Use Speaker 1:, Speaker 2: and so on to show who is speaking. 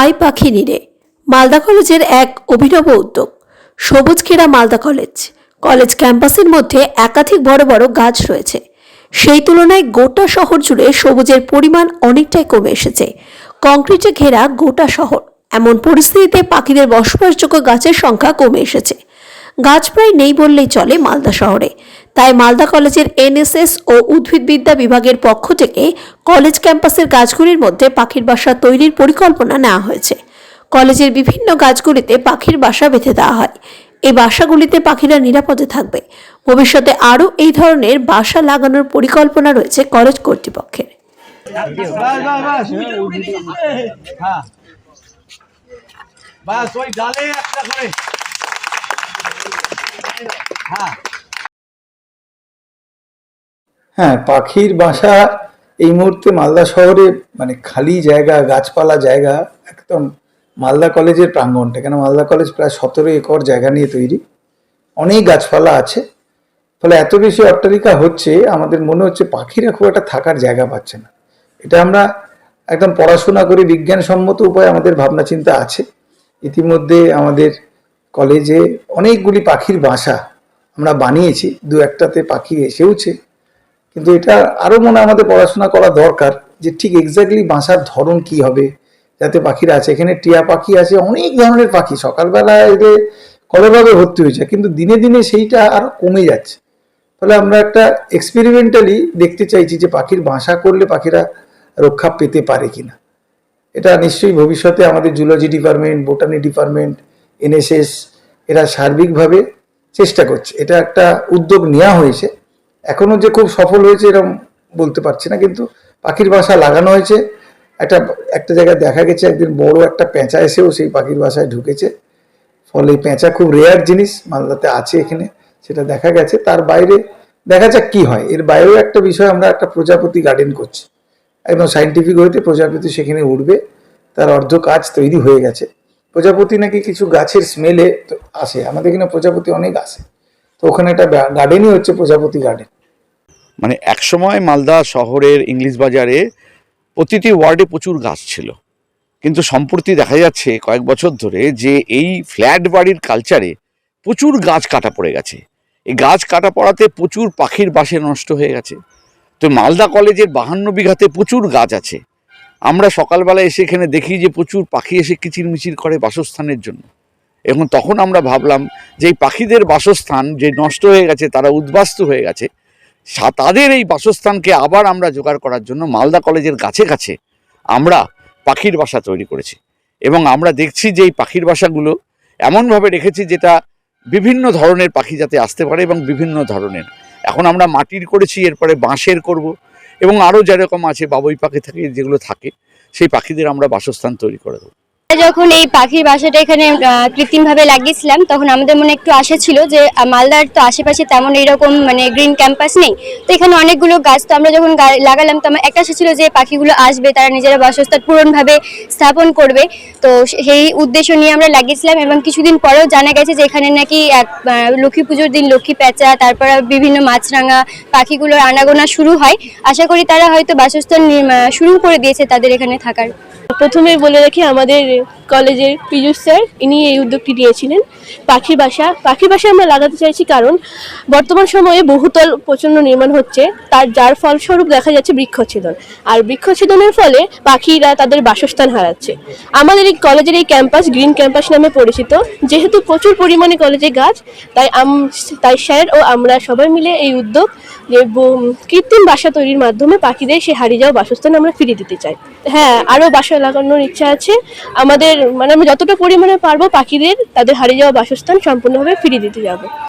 Speaker 1: I পাখি নিরে। মালদা কলেজের এক অভিনব উদ্যোগ। সবুজ ঘেরা মালদা কলেজ। কলেজ ক্যাম্পাসের মধ্যে একাধিক বড় বড় গাছ রয়েছে। সেই তুলনায় গোটা শহর জুড়ে সবুজের পরিমাণ অনেকটাই কমে এসেছে। কংক্রিটে ঘেরা গোটা শহর। এমন পরিস্থিতিতে পাখিদের বসবাসযোগ্য গাছের সংখ্যা কমে এসেছে। গাছ প্রায় নেই বললেই চলে মালদা শহরে। তাই মালদা কলেজের এনএসএস ও উদ্ভিদবিদ্যা বিভাগের পক্ষ থেকে কলেজ ক্যাম্পাসের গাছগুলির মধ্যে পাখির বাসা তৈরির পরিকল্পনা নেওয়া হয়েছে। কলেজের বিভিন্ন গাছগুলিতে পাখির বাসা বেঁধে দেওয়া হয়। এই বাসাগুলিতে পাখিরা নিরাপদে থাকবে। ভবিষ্যতে আরও এই ধরনের বাসা লাগানোর পরিকল্পনা রয়েছে কলেজ কর্তৃপক্ষের।
Speaker 2: বাস হ্যাঁ। ওই ডালে একটা করে। হ্যাঁ।
Speaker 3: হ্যাঁ পাখির বাসা এই মুহূর্তে মালদা শহরে মানে খালি জায়গা, গাছপালা জায়গা, একদম মালদা কলেজের প্রাঙ্গণটা। কেন মালদা কলেজ প্রায় সতেরো একর জায়গা নিয়ে তৈরি। অনেক গাছপালা আছে। ফলে এত বেশি অট্টালিকা হচ্ছে, আমাদের মনে হচ্ছে পাখিরা খুব একটা থাকার জায়গা পাচ্ছে না। এটা আমরা একদম পড়াশোনা করে বিজ্ঞানসম্মত উপায়ে আমাদের ভাবনা চিন্তা আছে। ইতিমধ্যে আমাদের কলেজে অনেকগুলি পাখির বাসা আমরা বানিয়েছি। দু একটাতে পাখি এসেওছে। কিন্তু এটা আরও মনে আমাদের পড়াশোনা করা দরকার যে ঠিক এক্স্যাক্টলি বাসার ধরন কি হবে, যাতে পাখিরা আছে। এখানে টিয়া পাখি আছে, অনেক ধরনের পাখি। সকালবেলা এলে কলেভাবে ভর্তি হয়েছে কিন্তু দিনে দিনে সেইটা আরও কমে যাচ্ছে। ফলে আমরা একটা এক্সপেরিমেন্টালি দেখতে চাইছি যে পাখির বাসা করলে পাখিরা রক্ষা পেতে পারে কিনা। এটা নিশ্চয়ই ভবিষ্যতে আমাদের zoology department botany department NSS এরা সার্বিকভাবে চেষ্টা করছে। এটা একটা উদ্যোগ নেওয়া হয়েছে। এখনও যে খুব সফল হয়েছে এরকম বলতে পারছি না, কিন্তু পাখির বাসা লাগানো হয়েছে। একটা একটা জায়গায় দেখা গেছে, একদিন বড় একটা পেঁচা এসেও সেই পাখির বাসায় ঢুকেছে। ফলে এই পেঁচা খুব রেয়ার জিনিস, মালদাতে আছে এখানে, সেটা দেখা গেছে। তার বাইরে দেখা যাক কি হয়। এর বাইরেও একটা বিষয়, আমরা একটা প্রজাপতি গার্ডেন করছি। একদম সাইন্টিফিক হইতে প্রজাপতি সেখানে উঠবে, তার অর্ধ কাজ তৈরি হয়ে গেছে। প্রজাপতি নাকি কিছু গাছের স্মেলে আসে। আমাদের এখানে প্রজাপতি অনেক আসে। তো ওখানে একটা গার্ডেনই হচ্ছে প্রজাপতি গার্ডেন
Speaker 4: মানে একসময় মালদা শহরের ইংলিশ বাজারে প্রতিটি ওয়ার্ডে প্রচুর গাছ ছিল। কিন্তু সম্প্রতি দেখা যাচ্ছে কয়েক বছর ধরে যে এই ফ্ল্যাট বাড়ির কালচারে প্রচুর গাছ কাটা পড়ে গেছে। এই গাছ কাটা পড়াতে প্রচুর পাখির বাসে নষ্ট হয়ে গেছে। তো মালদা কলেজের বাহান্ন বিঘাতে প্রচুর গাছ আছে। আমরা সকালবেলা এসে এখানে দেখি যে প্রচুর পাখি এসে কিচিরমিচির করে বাসস্থানের জন্য। এবং তখন আমরা ভাবলাম যে এই পাখিদের বাসস্থান যে নষ্ট হয়ে গেছে, তারা উদ্বাস্ত হয়ে গেছে তাদের এই বাসস্থানকে আবার আমরা জোগাড় করার জন্য মালদা কলেজের কাছে কাছে আমরা পাখির বাসা তৈরি করেছি। এবং আমরা দেখছি যে এই পাখির বাসাগুলো এমনভাবে রেখেছি যেটা বিভিন্ন ধরনের পাখি যাতে আসতে পারে এবং বিভিন্ন ধরনের। এখন আমরা মাটির করেছি, এরপরে বাঁশের করব এবং আরও যেরকম আছে বাবুই পাখি থাকে যেগুলো থাকে, সেই পাখিদের আমরা বাসস্থান তৈরি করে দেবো।
Speaker 5: যখন এই পাখির বাসাটা এখানে কৃত্রিমভাবে লাগিয়েছিলাম, তখন আমাদের মনে একটু আশা ছিল যে মালদার তো আশেপাশে তেমন এইরকম মানে গ্রিন ক্যাম্পাস নেই। তো এখানে অনেকগুলো গাছ, তো আমরা যখন লাগালাম, তো আমার একটা আশা ছিল যে, পাখিগুলো আসবে, তারা নিজেরা বাসস্থান পূরণভাবে স্থাপন করবে। তো সেই উদ্দেশ্য নিয়ে আমরা লাগিয়েছিলাম এবং কিছুদিন পরেও জানা গেছে যে, এখানে নাকি এক লক্ষ্মী পুজোর দিন লক্ষ্মী প্যাঁচা, তারপর বিভিন্ন মাছরাঙা পাখিগুলোর আনাগোনা শুরু হয়। আশা করি তারা হয়তো বাসস্থান শুরু করে দিয়েছে তাদের এখানে থাকার।
Speaker 6: প্রথমে বলে রাখি, আমাদের কলেজের পীযুষ স্যার, ইনি এই উদ্যোগটি নিয়েছিলেন। পাখির বাসা পাখির বাসা আমরা লাগাতে চাইছি কারণ বর্তমান সময়ে বহুতল প্রচণ্ড নির্মাণ হচ্ছে, তার, যার ফলস্বরূপ দেখা যাচ্ছে বৃক্ষচ্ছেদন। আর বৃক্ষচ্ছেদনের ফলে পাখিরা তাদের বাসস্থান হারাচ্ছে। আমাদের এই কলেজের এই ক্যাম্পাস গ্রিন ক্যাম্পাস নামে পরিচিত। যেহেতু প্রচুর পরিমাণে কলেজে গাছ, তাই আম- তাই স্যার ও আমরা সবাই মিলে এই উদ্যোগ যে কৃত্রিম বাসা তৈরির মাধ্যমে পাখিদের সে হারিয়ে যাওয়া বাসস্থান আমরা ফিরিয়ে দিতে চাই। হ্যাঁ আরও বাসা লাগানোর ইচ্ছা আছে। আমাদের মানে আমি যতটা পরিমাণে পারব পাখিদের, তাদের হারিয়ে যাওয়া বাসস্থান সম্পূর্ণভাবে ফিরিয়ে দিতে যাব।